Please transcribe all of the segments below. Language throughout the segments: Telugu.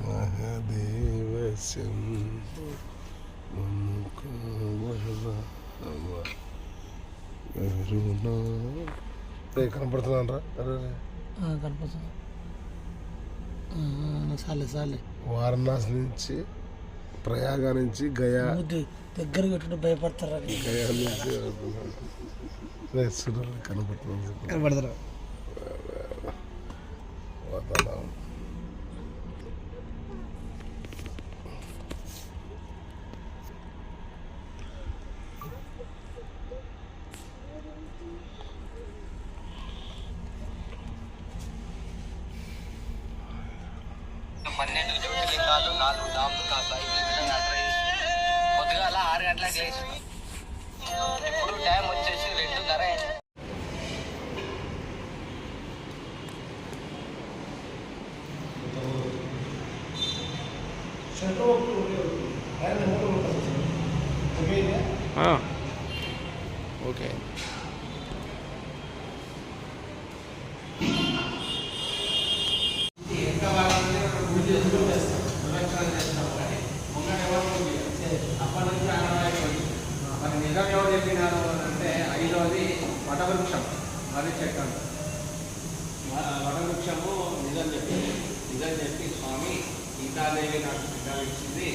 మహాదేవ శంభో కనపడుతున్నానరా వారణాసి నుంచి ప్రయాగ నుంచి గయా దగ్గర పెట్టుకుంటే భయపడతారని గయా నుంచి కనపడుతున్నాను కనపడతారు. ఇప్పుడు టైం వచ్చేసి రెండున్నర వటవృక్షం. మరి చెట్టు వటవృక్షము నిజం చెప్పి నిజం చెప్పి స్వామి సీతాదేవి నాకు బిడ్డలు ఇచ్చింది.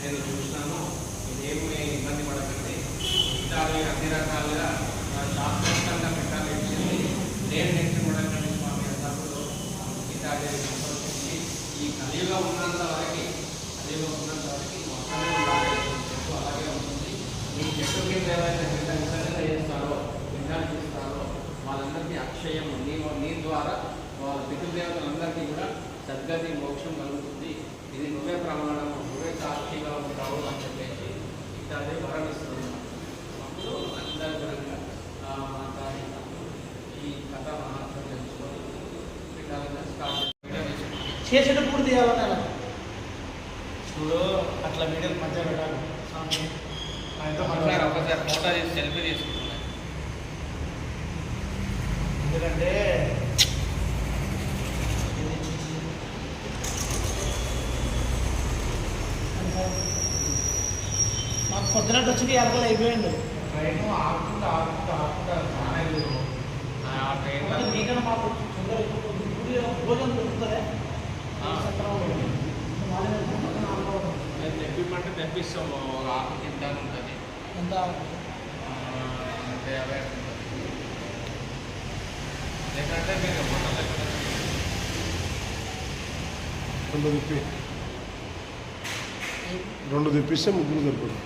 నేను చూసినాను ఇదేమి ఇబ్బంది పడకండి. సీతాదేవి అన్ని రకాలుగా నా శాస్త్రోక్తంగా బిడ్డలు ఇచ్చింది. నేను నెక్స్ట్ పడకండి స్వామి అన్నప్పుడు సీతాదేవి సంతోషించి ఈ కలియుగం ఉన్నంత వరకు కలియుగం ఉన్నంత వరకు మొత్తమే ఉండాలి చెట్టు అలాగే ఉంటుంది. ఈ చెట్టు కింద ఎవరైతే బిడ్డ విసర్జన చేస్తారో బిడ్డలు వాళ్ళందరికీ అక్షయం నీ నీ ద్వారా వాళ్ళ పితృదేవతలందరికీ కూడా సద్గతి మోక్షం కలుగుతుంది. ఇది నువ్వే ప్రమాణం నువ్వే సాక్షిగా ఉంటావు అని చెప్పేసి ఇదే వరం ఇస్తున్నాను అప్పుడు అందరి పరంగా ఆ మాత ఈ కథ మహాత్మ తెలుసుకొని చేసేటప్పుడు తీయాలని అలా. చూడు అట్లా వీడియో మధ్య పెట్టాలి. ఒకసారి ఫోటో తీసి సెల్ఫీ తీసుకుంటున్నాను ఎందుకంటే మాకు పొద్దునట్టు వచ్చి ఎలకలు అయిపోయిండు ట్రైన్ ఆపుకుంటా ఆపుకుంటా ఆపుకుంటా రాలేదు ఆ ట్రైన్ నీకన్నా మాకు తొందర భోజనం దొరుకుతుందే? తెప్పిమంటే తెప్పిస్తాము ఒక ఆకు తింటాను ఉంటుంది. ఎంత? రెండు తిప్పి. రెండు తెప్పిస్తే ముగ్గురు సరిపోతుంది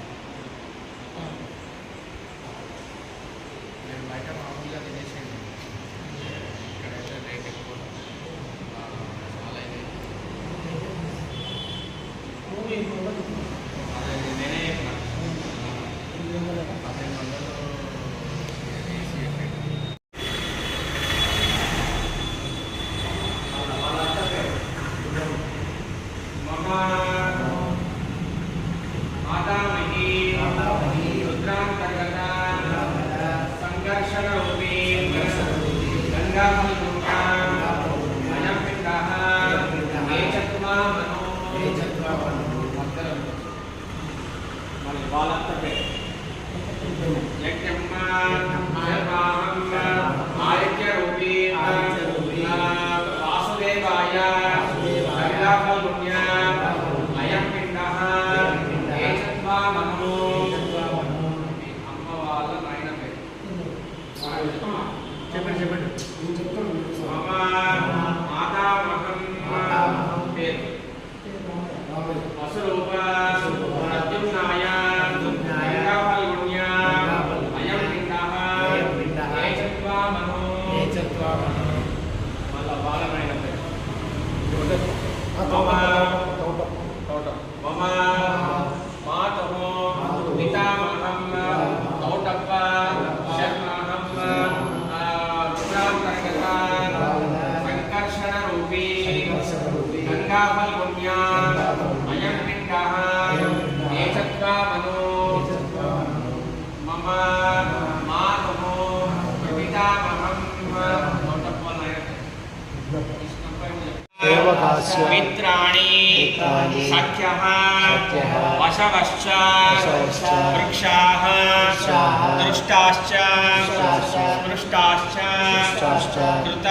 కృత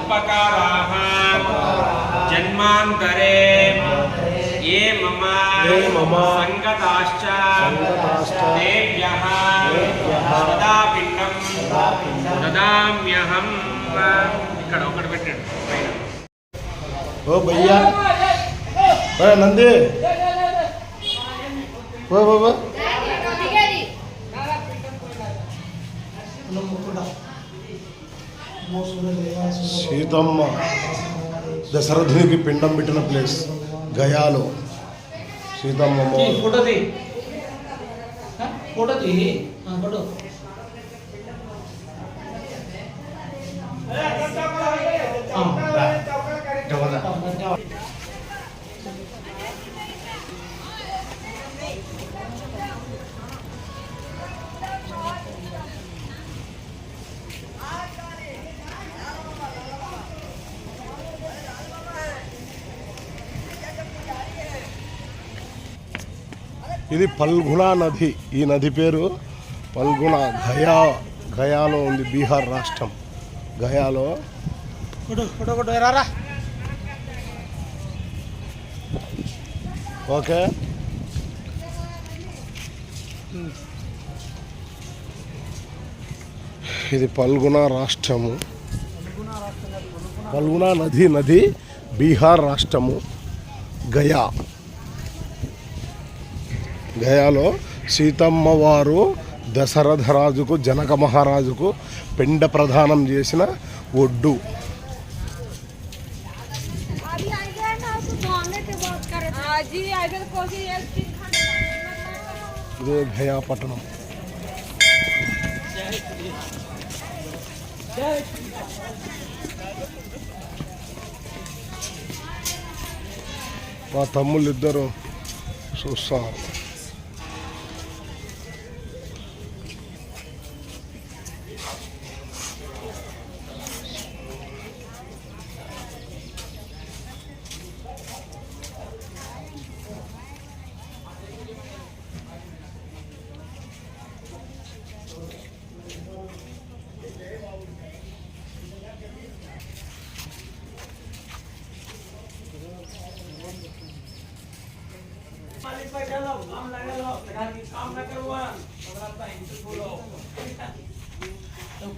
ఉపకారాः ఉపకారాः జన్మాంతరే ఏ మమ ఏ మమ సంగతాశ్చ సంగతాశ్చ తేభ్యः తేభ్యः సదా పిండం సదాపిండం దదామ్యహం ఇక్కడ ఒకటి పెట్టండి పైన ఓ భయ్యా. ఓ నంది. ఓ బాబా సీతమ్మ దశరథునికి పిండం పెట్టిన ప్లేస్ గయాలో. సీతమ్మ అమ్మవారు. ఫోటో తీ. ఫోటో తీ. ఫోటో. ఇది పల్గుణ నది. ఈ నది పేరు పల్గుణ గయా గయాలో ఉంది బీహార్ రాష్ట్రం. గయాలో ఫోటో ఫోటో ఫోటో రారా ఓకే. ఇది పల్గునా రాష్ట్రము. పల్గునా నది నది బీహార్ రాష్ట్రము గయా. గయాలో సీతమ్మ వారు దశరథ రాజుకు జనక మహారాజుకు పిండ ప్రదానం చేసిన ఒడ్డు. ఇదే గయా పట్టణం. మా తమ్ముళ్ళు ఇద్దరు చూస్తారు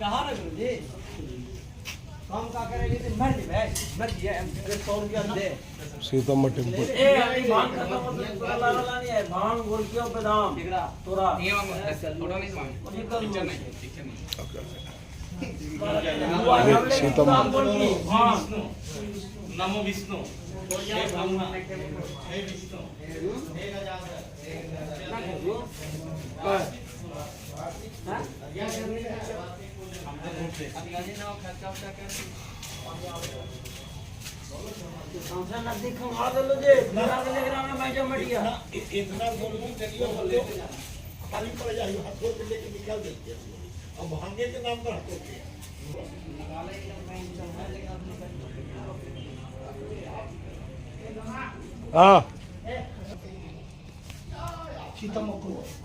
कहा ना गुरु जी काम का करे है भाँग और क्यों बदाम टिकड़ा तोरा नमो विष्णु। विष्णु। हाँ। संसार नदी खंगा देलो जे मेरा के लेकर हमें बैठो मटिया इतना बोलूँ चलियो बोले खाली पड़ जाइयो हाथ को लेके निकाल देते अब भांगे के नाम पर हाथ को निकाले के मैं चलना लेकिन अपने हाँ। सीता मकुआ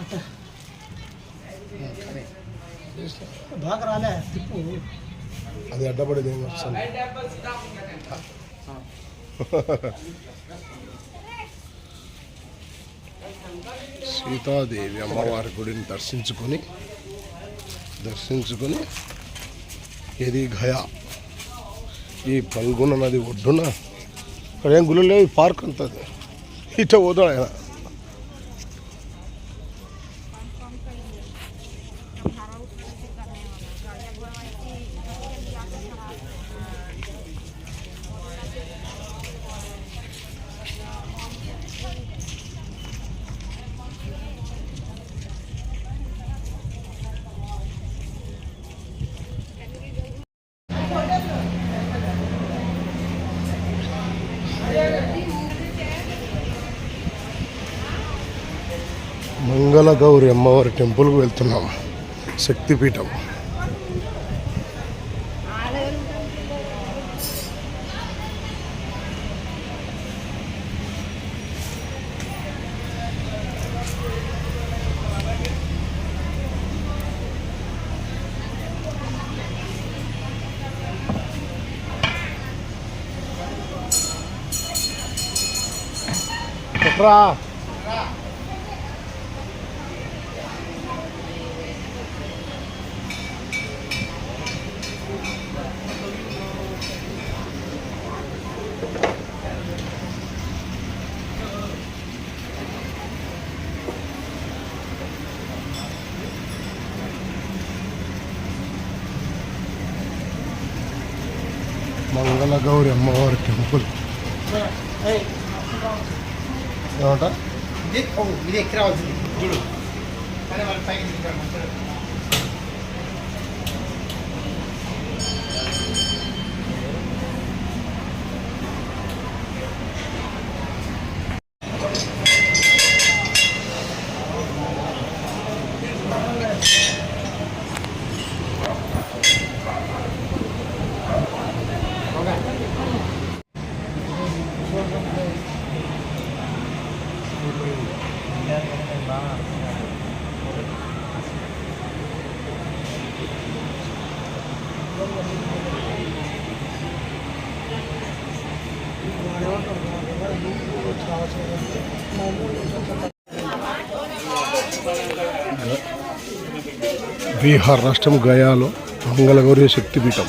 అట్ట బాగా రాలే తిప్పు. అది అడ్డపడేది సీతాదేవి అమ్మవారి గుడిని దర్శించుకొని దర్శించుకొని ఇది గయా ఈ పంగున నది ఒడ్డున ఇక్కడ ఏం గుళ్ళు లేవు పార్క్ ఉంటుంది ఇట పోతాడు ఆయన. మంగళగౌరి అమ్మవారి టెంపుల్కి వెళ్తున్నాం. శక్తిపీఠం. రా. మంగళగౌరి అమ్మవారి టెంపుల్ ఏమంట ఇది ఓ ఇది ఎక్కడ వచ్చింది చూడు బీహార్ రాష్ట్రం గయాలో మంగళగౌరి శక్తిపీఠం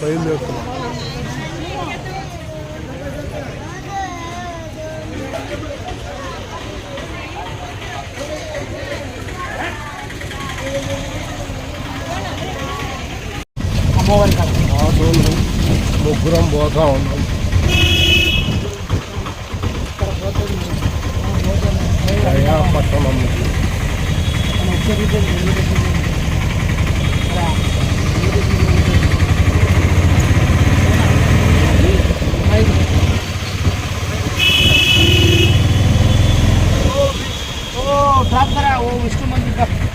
బయలుదేరుతున్నాం అమ్మవారి కాదు ఆటోలో ముగ్గురం పోతా ఉన్నాం గయా పట్టణం వచ్చే ओ ट्रैप करा वो उसको मंदिर का।